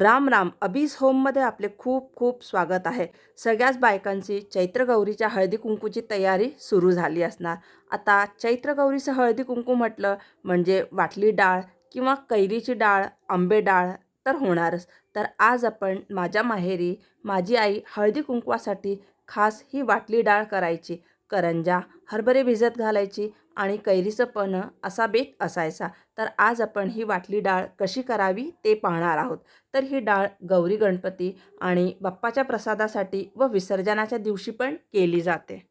राम राम. अबीज होममध्ये आपले खूप खूप स्वागत आहे. सगळ्याच बायकांची चैत्रगौरीच्या हळदी कुंकूची तयारी सुरू झाली असणार. आता चैत्रगौरीचं हळदी कुंकू म्हटलं म्हणजे वाटली डाळ किंवा कैरीची डाळ आंबे डाळ तर होणारच. तर आज आपण माझ्या माहेरी माझी आई हळदी कुंकवासाठी खास ही वाटली डाळ करायची. करंजा हरभरे भिजत घालायची आणि कैरीचं पण असा बेत असायचा. तर आज आपण ही वाटली डाळ कशी करावी ते पाहणार आहोत. तर ही डाळ गौरी गणपती आणि बाप्पाच्या प्रसादासाठी व विसर्जनाच्या दिवशी पण केली जाते.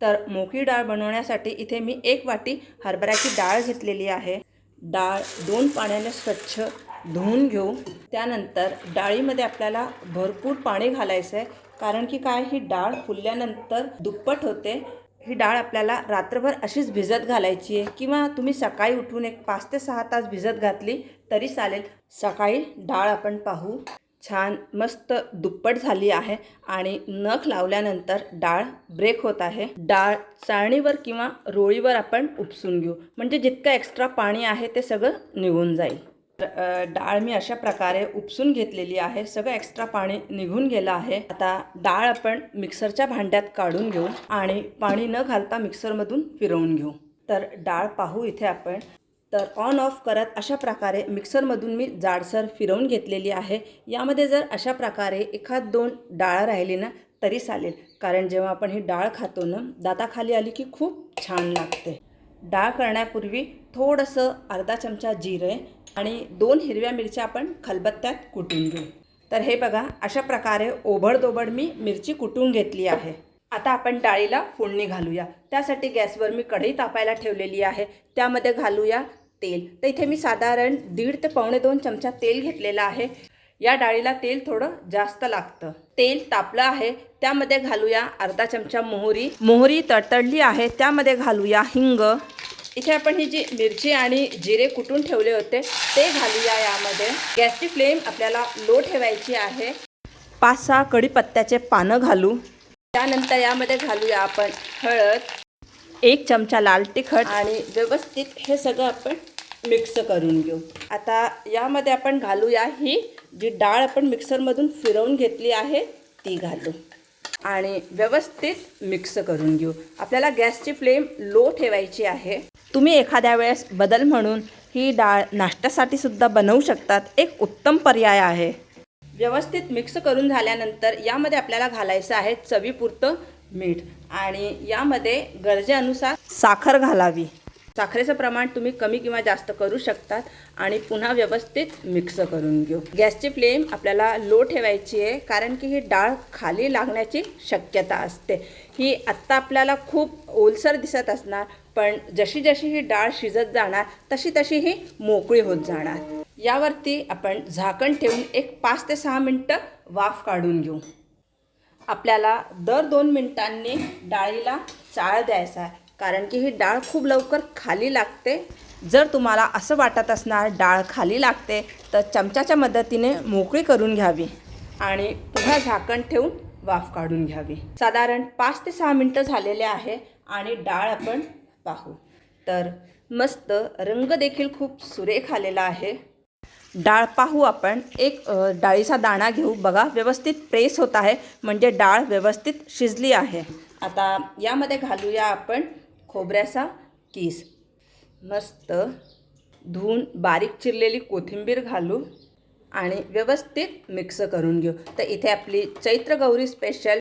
तर मोकळी डाळ बनवण्यासाठी इथे मी एक वाटी हरभऱ्याची डाळ घेतलेली आहे. डाळ दोन पाण्याने स्वच्छ धुवून घेऊ. त्यानंतर डाळीमध्ये आपल्याला भरपूर पाणी घालायचं आहे कारण की काय? ही डाळ फुलल्यानंतर दुप्पट होते. ही डाळ आपल्याला रात्रभर अशीच भिजत घालायची आहे. किंवा तुम्ही सकाळी उठून एक पाच ते सहा तास भिजत घातली तरी चालेल. सकाळी डाळ आपण पाहू. छान मस्त दुप्पट झाली आहे आणि नख लावल्यानंतर डाळ ब्रेक होत आहे. डाळ चाळणीवर किंवा रोळीवर आपण उपसून घेऊ. म्हणजे जितकं एक्स्ट्रा पाणी आहे ते सगळं निघून जाईल. डाळ मी अशा प्रकारे उपसून घेतलेली आहे. सगळं एक्स्ट्रा पाणी निघून गेलं आहे. आता डाळ आपण मिक्सरच्या भांड्यात काढून घेऊ आणि पाणी न घालता मिक्सरमधून फिरवून घेऊ. तर डाळ पाहू इथे आपण. तर ऑन ऑफ करत अशा प्रकारे मिक्सरमधून मी जाडसर फिरवून घेतलेली आहे. यामध्ये जर अशा प्रकारे एखाद दोन डाळ राहिली ना तरी चालेल. कारण जेव्हा आपण ही डाळ खातो ना दाताखाली आली की खूप छान लागते. डाळ करण्यापूर्वी थोडंसं अर्धा चमचा जिरे आणि दोन हिरव्या मिरच्या आपण खलबत्त्यात कुटून घेऊ. तर हे बघा अशा प्रकारे ओबडदोबड मी मिरची कुटून घेतली आहे. आता आपण डाळीला फोडणी घालूया. त्यासाठी गॅसवर मी कढई तापायला ठेवलेली आहे. त्यामध्ये घालूया तेल. तर इथे मी साधारण दीड ते पावणे दोन चमचा तेल घेतलेलं आहे. या डाळीला तेल थोडं जास्त लागतं. तेल तापलं आहे. त्यामध्ये घालूया अर्धा चमचा मोहरी. मोहरी तडतडली आहे. त्यामध्ये घालूया हिंग. इथे आपण ही जी मिरची आणि जिरे कुटून ठेवले होते ते घालूया यामध्ये. गॅसची फ्लेम आपल्याला लो ठेवायची आहे. पाच सहा कढीपत्त्याचे पानं घालू. त्यानंतर यामध्ये घालूया आपण हळद एक चमचा लाल तिखट आणि व्यवस्थित हे सगळं आपण मिक्स करून घेऊ. आता यामध्ये आपण घालूया ही जी डाळ आपण मिक्सरमधून फिरवून घेतली आहे ती घालू. आणि व्यवस्थित मिक्स करून घेऊ. आपल्याला गॅसची फ्लेम लो ठेवायची आहे. तुम्ही एखाद्या वेळेस बदल म्हणून ही डाळ नाश्त्यासाठी सुद्धा बनवू शकतात. एक उत्तम पर्याय आहे. व्यवस्थित मिक्स करून झाल्यानंतर यामध्ये आपल्याला घालायचं आहे चवीपुरतं मीठ आणि यामध्ये गरजेनुसार साखर घालावी. साखरेचं प्रमाण तुम्ही कमी किंवा जास्त करू शकतात आणि पुन्हा व्यवस्थित मिक्स करून घेऊ. गॅसची फ्लेम आपल्याला लो ठेवायची आहे कारण की ही डाळ खाली लागण्याची शक्यता असते. ही आत्ता आपल्याला खूप ओलसर दिसत असणार. पण जशी जशी ही डाळ शिजत जाणार तशी तशी ही मोकळी होत जाणार. यावरती आपण झाकण ठेवून एक पाच ते सहा मिनटं वाफ काढून घेऊ. आपल्याला दर दोन मिनटांनी डाळीला चाळ द्यायचा आहे कारण की ही डाळ खूप लवकर खाली लागते. जर तुम्हाला असं वाटत असणार डाळ खाली लागते तर चमच्याच्या मदतीने मोकळी करून घ्यावी आणि पुन्हा झाकण ठेवून वाफ काढून घ्यावी. साधारण पाच ते सहा मिनटं झालेले आहे आणि डाळ आपण पाहू. तर मस्त रंग देखील खूप सुरेख आलेला आहे. डाळ पाहू आपण. एक डाळीचा दाणा घेऊ. बघा व्यवस्थित प्रेस होत आहे. म्हणजे डाळ व्यवस्थित शिजली आहे. आता यामध्ये घालूया आपण खोबऱ्याचा किस. मस्त धुवून बारीक चिरलेली कोथिंबीर घालू आणि व्यवस्थित मिक्स करून घेऊ. तर इथे आपली चैत्र गौरी स्पेशल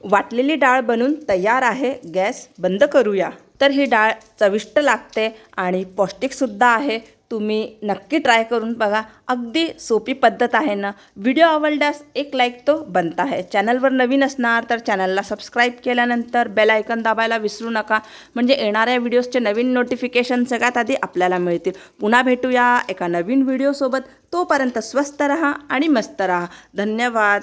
वाटलेली डाळ बनून तयार आहे. गॅस बंद करूया. तर ही डाळ चविष्ट लागते आणि पौष्टिकसुद्धा आहे. तुम्ही नक्की ट्राय करून बघा. अगदी सोपी पद्धत आहे ना. व्हिडिओ आवडल्यास एक लाईक तो बनता आहे. चॅनलवर नवीन असणार तर चॅनलला सबस्क्राईब केल्यानंतर बेल आयकन दाबायला विसरू नका. म्हणजे येणाऱ्या व्हिडिओजचे नवीन नोटिफिकेशन सगळ्यात आधी आपल्याला मिळतील. पुन्हा भेटूया एका नवीन व्हिडिओसोबत. तोपर्यंत स्वस्त रहा आणि मस्त रहा. धन्यवाद.